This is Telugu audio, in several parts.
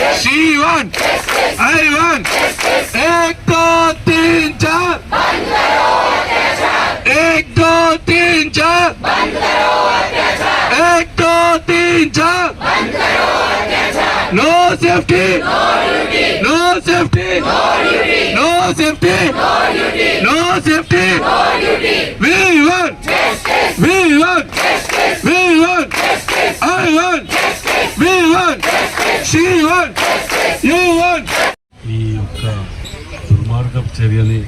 सी वन आई वन एक दो तीन चार एक दो तीन चार एक दो तीन चार no safety no safety no safety no safety V one V one V one I one ఈ యొక్క దుర్మార్గపు చర్యని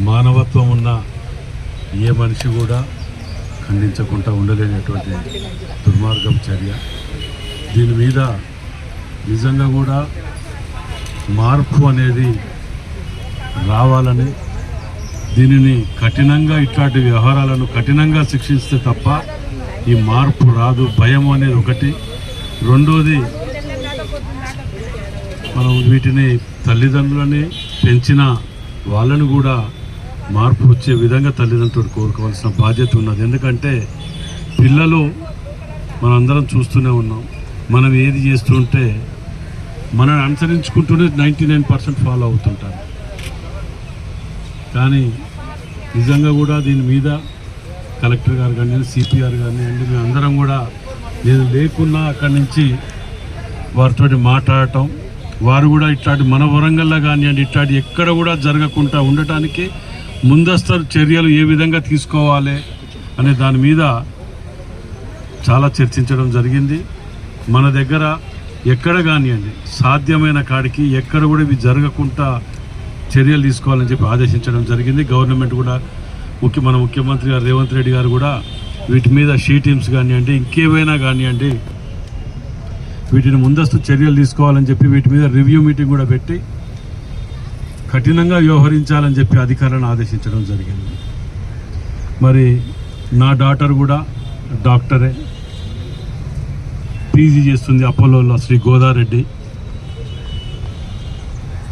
మానవత్వం ఉన్న ఏ మనిషి కూడా ఖండించకుండా ఉండలేనటువంటి దుర్మార్గం చర్య. దీని మీద నిజంగా కూడా మార్పు అనేది రావాలని దీనిని కఠినంగా ఇట్లాంటి వ్యవహారాలను కఠినంగా శిక్షిస్తే తప్ప ఈ మార్పు రాదు. భయం అనేది ఒకటి. రెండోది మనం వీటిని తల్లిదండ్రులని పెంచిన వాళ్ళను కూడా మార్పు వచ్చే విధంగా తల్లిదండ్రులు కోరుకోవాల్సిన బాధ్యత ఉన్నది. ఎందుకంటే పిల్లలు మనందరం చూస్తూనే ఉన్నాం. మనం ఏది చేస్తుంటే మనని అనుసరించుకుంటూనే నైంటీ నైన్ పర్సెంట్ ఫాలో అవుతుంటారు. కానీ నిజంగా కూడా దీని మీద కలెక్టర్ గారు కానీ సిపిఆర్ కానివ్వండి మేము అందరం కూడా నేను లేకున్నా అక్కడి నుంచి వారితో మాట్లాడటం వారు కూడా ఇట్లాంటి మన వరంగల్లో కానివ్వండి ఇట్లాంటి ఎక్కడ కూడా జరగకుండా ఉండటానికి ముందస్తు చర్యలు ఏ విధంగా తీసుకోవాలి అనే దాని మీద చాలా చర్చించడం జరిగింది. మన దగ్గర ఎక్కడ కానివ్వండి సాధ్యమైన కాడికి ఎక్కడ కూడా ఇవి జరగకుండా చర్యలు తీసుకోవాలని చెప్పి ఆదేశించడం జరిగింది. గవర్నమెంట్ కూడా ముఖ్య మన ముఖ్యమంత్రి గారు రేవంత్ రెడ్డి గారు కూడా వీటి మీద షీ టీమ్స్ కానివ్వండి ఇంకేమైనా కానివ్వండి వీటిని ముందస్తు చర్యలు తీసుకోవాలని చెప్పి వీటి మీద రివ్యూ మీటింగ్ కూడా పెట్టి కఠినంగా వ్యవహరించాలని చెప్పి అధికారులను ఆదేశించడం జరిగింది. మరి నా డాటర్ కూడా డాక్టరే. పీజీ చేస్తుంది అపోలోలో శ్రీ గోదారెడ్డి.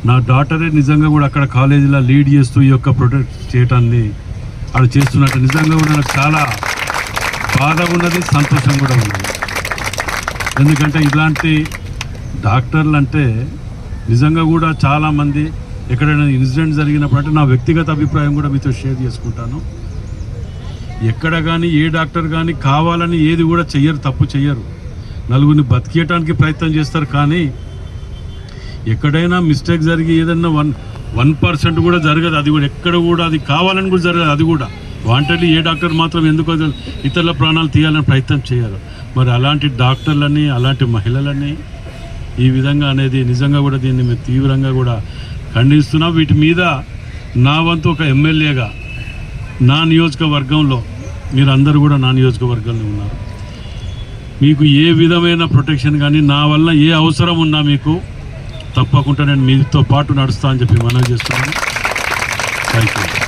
నా డాటరే నిజంగా కూడా అక్కడ కాలేజీలో లీడ్ చేస్తూ ఈ యొక్క ప్రొటెక్ట్ చేయటాన్ని అక్కడ చేస్తున్నట్టు నిజంగా కూడా నాకు చాలా బాధ ఉన్నది సంతోషం కూడా ఉన్నది. ఎందుకంటే ఇలాంటి డాక్టర్లు అంటే నిజంగా కూడా చాలామంది ఎక్కడైనా ఇన్సిడెంట్ జరిగినప్పుడు అంటే నా వ్యక్తిగత అభిప్రాయం కూడా మీతో షేర్ చేసుకుంటాను. ఎక్కడ కానీ ఏ డాక్టర్ కానీ కావాలని ఏది కూడా చెయ్యరు తప్పు చెయ్యరు. నలుగురిని బతికేయటానికి ప్రయత్నం చేస్తారు కానీ ఎక్కడైనా మిస్టేక్ జరిగి ఏదన్నా వన్ వన్ పర్సెంట్ కూడా జరగదు. అది కూడా ఎక్కడ కూడా అది కావాలని కూడా జరగదు అది కూడా. వాంటెడ్లీ ఏ డాక్టర్ మాత్రం ఎందుకో ఇతరుల ప్రాణాలు తీయాలని ప్రయత్నం చేయరు. మరి అలాంటి డాక్టర్లని అలాంటి మహిళలని ఈ విధంగా అనేది నిజంగా కూడా దీన్ని మేము తీవ్రంగా కూడా ఖండిస్తున్నాం. వీటి మీద నా వంతు ఒక ఎమ్మెల్యేగా నా నియోజకవర్గంలో మీరందరూ కూడా నా నియోజకవర్గంలో ఉన్నారు. మీకు ఏ విధమైన ప్రొటెక్షన్ కానీ నా వల్ల ఏ అవసరం ఉన్నా మీకు తప్పకుండా నేను మీతో పాటు నడుస్తా అని చెప్పి మనవి చేస్తున్నాను. Thank you